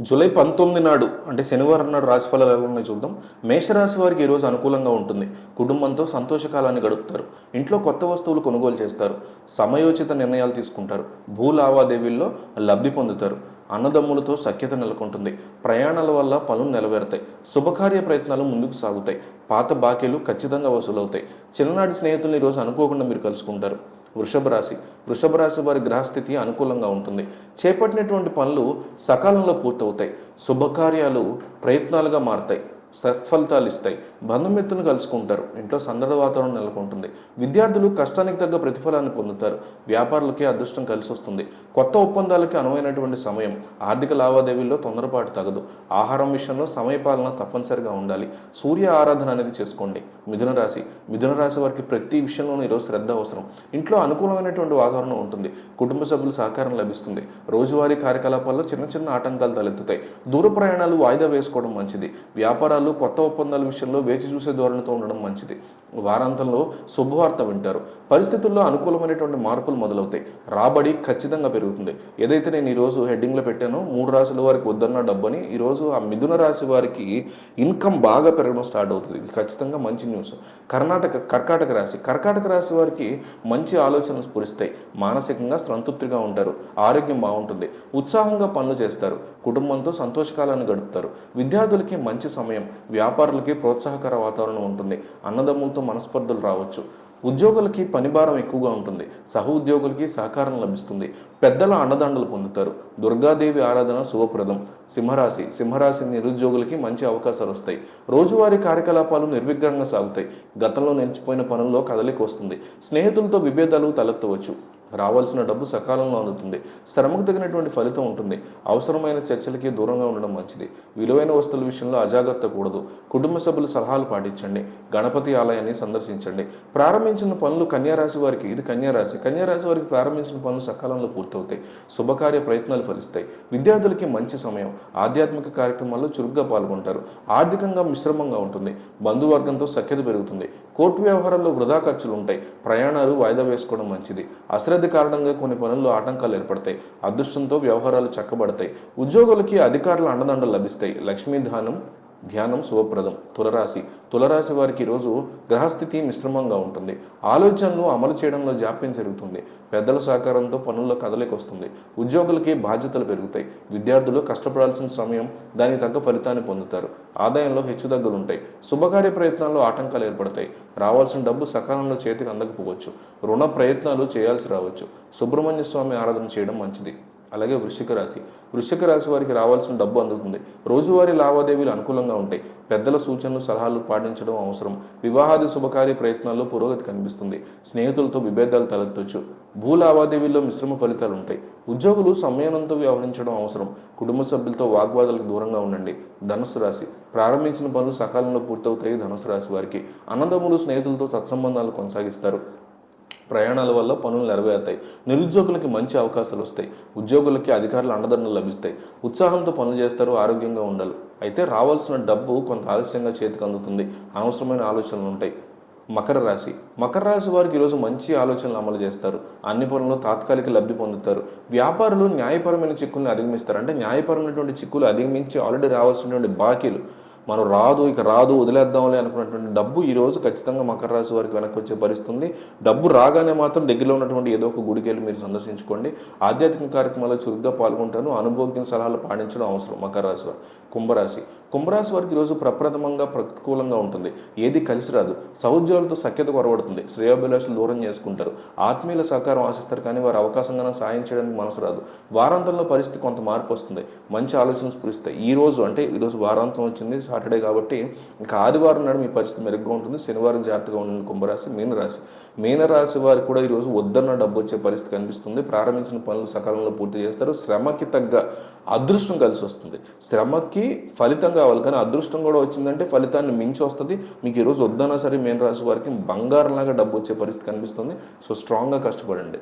July పంతొమ్మిది నాడు అంటే శనివారం నాడు రాశి ఫలాలు ఎలా ఉన్నాయి చూద్దాం. మేషరాశి వారికి ఈరోజు అనుకూలంగా ఉంటుంది. కుటుంబంతో సంతోషకాలాన్ని గడుపుతారు. ఇంట్లో కొత్త వస్తువులు కొనుగోలు చేస్తారు. సమయోచిత నిర్ణయాలు తీసుకుంటారు. భూ లావాదేవీల్లో లబ్ధి పొందుతారు. అన్నదమ్ములతో సఖ్యత నెలకొంటుంది. ప్రయాణాల వల్ల పనులు నెలవేరుతాయి. శుభకార్య ప్రయత్నాలు ముందుకు సాగుతాయి. పాత బాకీలు ఖచ్చితంగా వసూలవుతాయి. చిన్ననాటి స్నేహితులను ఈరోజు అనుకోకుండా మీరు కలుసుకుంటారు. వృషభ రాశి. వృషభ రాశి వారి గ్రహస్థితి అనుకూలంగా ఉంటుంది. చేపట్టినటువంటి పనులు సకాలంలో పూర్తవుతాయి. శుభకార్యాలు ప్రయత్నాలుగా మారతాయి. సత్ఫలితాలు ఇస్తాయి. బంధుమిత్రులను కలుసుకుంటారు. ఇంట్లో సందడి వాతావరణం నెలకొంటుంది. విద్యార్థులు కష్టానికి తగ్గ ప్రతిఫలాన్ని పొందుతారు. వ్యాపారులకి అదృష్టం కలిసి వస్తుంది కొత్త ఒప్పందాలకి అనువైనటువంటి సమయం. ఆర్థిక లావాదేవీల్లో తొందరపాటు తగదు. ఆహారం విషయంలో సమయపాలన తప్పనిసరిగా ఉండాలి. సూర్య ఆరాధన అనేది చేసుకోండి. మిథున రాశి. మిథున రాశి వారికి ప్రతి విషయంలోనూ ఈరోజు శ్రద్ధ అవసరం. ఇంట్లో అనుకూలమైనటువంటి వాతావరణం ఉంటుంది. కుటుంబ సభ్యుల సహకారం లభిస్తుంది. రోజువారీ కార్యకలాపాల్లో చిన్న చిన్న ఆటంకాలు తలెత్తుతాయి. దూర ప్రయాణాలు వాయిదా వేసుకోవడం మంచిది. వ్యాపారాలు కొత్త ఒప్పందాల విషయంలో వేచి చూసే ధోరణితో ఉండడం మంచిది. వారాంతంలో శుభవార్త వింటారు. పరిస్థితుల్లో అనుకూలమైనటువంటి మార్పులు మొదలవుతాయి. రాబడి ఖచ్చితంగా పెరుగుతుంది. ఏదైతే నేను ఈరోజు హెడ్డింగ్లో పెట్టానో మూడు రాశుల వారికి వద్దన్న డబ్బని ఈరోజు ఆ మిథున రాశి వారికి ఇన్కమ్ బాగా పెరగడం స్టార్ట్ అవుతుంది. ఇది ఖచ్చితంగా మంచి న్యూస్. కర్ణాటక కర్కాటక రాశి. కర్కాటక రాశి వారికి మంచి ఆలోచనలు స్ఫురిస్తాయి. మానసికంగా సంతృప్తిగా ఉంటారు. ఆరోగ్యం బాగుంటుంది. ఉత్సాహంగా పనులు చేస్తారు. కుటుంబంతో సంతోషకాలాన్ని గడుపుతారు. విద్యార్థులకి మంచి సమయం. వ్యాపారులకి ప్రోత్సాహం ఉత్సాహకర వాతావరణం ఉంటుంది. అన్నదమ్ములతో మనస్పర్ధలు రావచ్చు. ఉద్యోగులకి పనిభారం ఎక్కువగా ఉంటుంది. సహ ఉద్యోగులకి సహకారం లభిస్తుంది. పెద్దల అండదండలు పొందుతారు. దుర్గాదేవి ఆరాధన శుభప్రదం. సింహరాశి సింహరాశి నిరుద్యోగులకి మంచి అవకాశాలు వస్తాయి. రోజువారీ కార్యకలాపాలు నిర్విఘ్నంగా సాగుతాయి. గతంలో నిలిచిపోయిన పనుల్లో కదలిక వస్తుంది. స్నేహితులతో విభేదాలు తలెత్తవచ్చు. రావాల్సిన డబ్బు సకాలంలో అందుతుంది. శ్రమకు తగినటువంటి ఫలితం ఉంటుంది. అవసరమైన చర్చలకి దూరంగా ఉండడం మంచిది. విలువైన వస్తువుల విషయంలో అజాగ్రత్త కూడదు. కుటుంబ సభ్యుల సలహాలు పాటించండి. గణపతి ఆలయాన్ని సందర్శించండి. ప్రారంభించిన పనులు కన్యారాశి వారికి ఇది కన్యారాశి. కన్యారాశి వారికి ప్రారంభించిన పనులు సకాలంలో పూర్తవుతాయి శుభకార్య ప్రయత్నాలు ఫలిస్తాయి. విద్యార్థులకి మంచి సమయం ఆధ్యాత్మిక కార్యక్రమాల్లో చురుగ్గా పాల్గొంటారు. ఆర్థికంగా మిశ్రమంగా ఉంటుంది. బంధువర్గంతో సఖ్యత పెరుగుతుంది. కోర్టు వ్యవహారాల్లో వృధా ఖర్చులు ఉంటాయి ప్రయాణాలు వాయిదా వేసుకోవడం మంచిది. అశ్రద్ధ కారణంగా కొన్ని పనుల్లో ఆటంకాలు ఏర్పడతాయి. అదృష్టంతో వ్యవహారాలు చక్కబడతాయి. ఉద్యోగులకి అధికారుల అండదండలు లభిస్తాయి. లక్ష్మీ దానం ధ్యానం శుభప్రదం. తులరాశి. తులరాశి వారికి ఈరోజు గ్రహస్థితి మిశ్రమంగా ఉంటుంది. ఆలోచనలు అమలు చేయడంలో జాప్యం జరుగుతుంది. పెద్దల సహకారంతో పనుల్లో కదలిక వస్తుంది. ఉద్యోగులకి బాధ్యతలు పెరుగుతాయి. విద్యార్థులు కష్టపడాల్సిన సమయం దానికి తగ్గ ఫలితాన్ని పొందుతారు. ఆదాయంలో హెచ్చుతగ్గులు ఉంటాయి. శుభకార్య ప్రయత్నాల్లో ఆటంకాలు ఏర్పడతాయి. రావాల్సిన డబ్బు సకాలంలో చేతికి అందకపోవచ్చు. రుణ ప్రయత్నాలు చేయాల్సి రావచ్చు. సుబ్రహ్మణ్య స్వామి ఆరాధన చేయడం మంచిది. అలాగే వృశ్చిక రాశి. వృశ్చిక రాశి వారికి రావాల్సిన డబ్బు అందుతుంది. రోజువారీ లావాదేవీలు అనుకూలంగా ఉంటాయి. పెద్దల సూచనలు సలహాలు పాటించడం అవసరం. వివాహాది శుభకార్య ప్రయత్నాల్లో పురోగతి కనిపిస్తుంది. స్నేహితులతో విభేదాలు తలెత్తొచ్చు. భూ లావాదేవీల్లో మిశ్రమ ఫలితాలు ఉంటాయి. ఉద్యోగులు సమయానంతో వ్యవహరించడం అవసరం. కుటుంబ సభ్యులతో వాగ్వాదాలకు దూరంగా ఉండండి. ధనుసు రాశి. ప్రారంభించిన పనులు సకాలంలో పూర్తవుతాయి ధనుసు రాశి వారికి. అన్నదమ్ములు స్నేహితులతో సత్సంబంధాలు కొనసాగిస్తారు. ప్రయాణాల వల్ల పనులు నెరవేరుతాయి. నిరుద్యోగులకి మంచి అవకాశాలు వస్తాయి. ఉద్యోగులకి అధికారుల అండదండలు లభిస్తాయి. ఉత్సాహంతో పనులు చేస్తారు ఆరోగ్యంగా ఉండాలి. అయితే రావాల్సిన డబ్బు కొంత ఆలస్యంగా చేతికి అందుతుంది. అనవసరమైన ఆలోచనలు ఉంటాయి. మకర రాశి. మకర రాశి వారికి ఈరోజు మంచి ఆలోచనలు అమలు చేస్తారు. అన్ని పనుల్లో తాత్కాలిక లబ్ధి పొందుతారు. వ్యాపారులు న్యాయపరమైన చిక్కుల్ని అధిగమిస్తారు. అంటే న్యాయపరమైనటువంటి చిక్కులు అధిగమించి ఆల్రెడీ రావాల్సినటువంటి బాకీలు మనం రాదు ఇక రాదు వదిలేద్దాంలే అనుకున్నటువంటి డబ్బు ఈరోజు ఖచ్చితంగా మకర రాశి వారికి వెనక్కి వచ్చే పరిస్థితుంది. డబ్బు రాగానే మాత్రం దగ్గరలో ఉన్నటువంటి ఏదో ఒక గుడికి వెళ్ళి మీరు సందర్శించుకోండి. ఆధ్యాత్మిక కార్యక్రమాల్లో చురుగ్గా పాల్గొంటాను. అనుభవజ్ఞ సలహాలు పాటించడం అవసరం మకర రాశి వారు కుంభరాశి. కుంభరాశి వారికి ఈరోజు ప్రప్రథమంగా ప్రతికూలంగా ఉంటుంది. ఏది కలిసి రాదు. సహోద్యోగులతో సఖ్యత కొరబడుతుంది శ్రేయోభిలాషులు దూరం చేసుకుంటారు. ఆత్మీయుల సహకారం ఆశిస్తారు కానీ వారు అవకాశంగా సాయం చేయడానికి మనసు రాదు. వారాంతంలో పరిస్థితి కొంత మార్పు వస్తుంది. మంచి ఆలోచనలు స్ఫురిస్తాయి. ఈ రోజు అంటే ఈరోజు వారాంతం వచ్చింది. సాటర్డే కాబట్టి ఇంకా ఆదివారం నాడు మీ పరిస్థితి మెరుగ్గా ఉంటుంది. శనివారం జాగ్రత్తగా ఉండండి కుంభరాశి మీనరాశి. మీనరాశి వారికి కూడా ఈరోజు వద్దన్న డబ్బు వచ్చే పరిస్థితి కనిపిస్తుంది. ప్రారంభించిన పనులు సకాలంలో పూర్తి చేస్తారు. శ్రమకి తగ్గ అదృష్టం కలిసి వస్తుంది. శ్రమకి ఫలితం కావాలి. కానీ అదృష్టం కూడా వచ్చిందంటే ఫలితాన్ని మించి వస్తుంది. మీకు ఈరోజు వద్దన్నా సరే మేన రాశి వారికి బంగారంలాగా డబ్బు వచ్చే పరిస్థితి కనిపిస్తుంది. సో స్ట్రాంగ్గా కష్టపడండి.